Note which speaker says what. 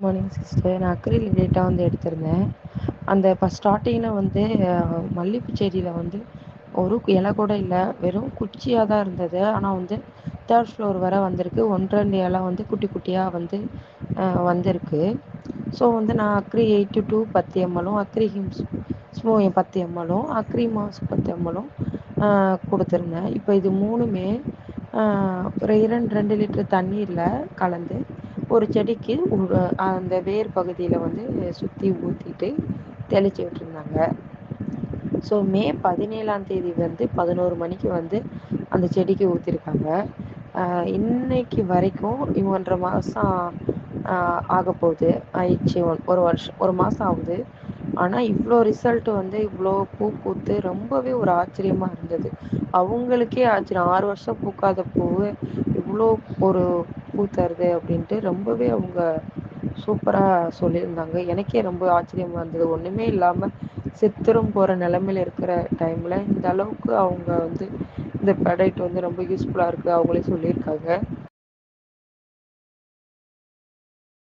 Speaker 1: Morning sister நான் acrylic data வந்து எடுத்திருந்தேன். அந்த இப்போ ஸ்டார்டிங்கில் வந்து மல்லிப்பூ செடியில் வந்து ஒரு இலை கூட இல்லை. வெறும் குச்சியாக தான் இருந்தது. ஆனால் வந்து தேர்ட் ஃப்ளோர் வர வந்திருக்கு. ஒன்று ரெண்டு வந்து குட்டி குட்டியாக வந்து வந்திருக்கு. ஸோ வந்து நான் அக்ரி எயிட்டி டூ பத்து எம்எலும் அக்ரி ஹிம்ஸ் பத்து எம் அக்ரி மாஸ் பத்து எம்எலும் கொடுத்துருந்தேன். இப்போ இது மூணுமே ஒரு இரண்டு ரெண்டு லிட்டர் தண்ணீரில் கலந்து ஒரு செடிக்கு அந்த வேர் பகுதியில் வந்து சுற்றி ஊற்றிட்டு தெளிச்சு விட்டுருந்தாங்க. ஸோ மே பதினேழாம் தேதி வந்து பதினோரு மணிக்கு வந்து அந்த செடிக்கு ஊற்றிருக்காங்க இன்னைக்கு வரைக்கும் ஒன்றரை மாதம் ஆக போகுது. ஆகப்போது ஆயிடுச்சு ஒரு வருஷம் ஒரு மாதம் ஆகுது. ஆனால் இவ்வளோ ரிசல்ட் வந்து இவ்வளோ பூ பூத்து ரொம்பவே ஒரு ஆச்சரியமாக இருந்தது. அவங்களுக்கே ஆச்சரியம். ஆறு வருஷம் பூக்காத பூவு இவ்வளோ ஒரு பூ தருது ரொம்பவே அவங்க சூப்பராக சொல்லியிருந்தாங்க. எனக்கே ரொம்ப ஆச்சரியமாக இருந்தது. ஒன்றுமே இல்லாமல் செத்துரும் போகிற நிலமையில இருக்கிற டைமில் இந்த அளவுக்கு அவங்க வந்து இந்த ப்ராடக்ட் வந்து ரொம்ப யூஸ்ஃபுல்லாக இருக்குது அவங்களே சொல்லியிருக்காங்க.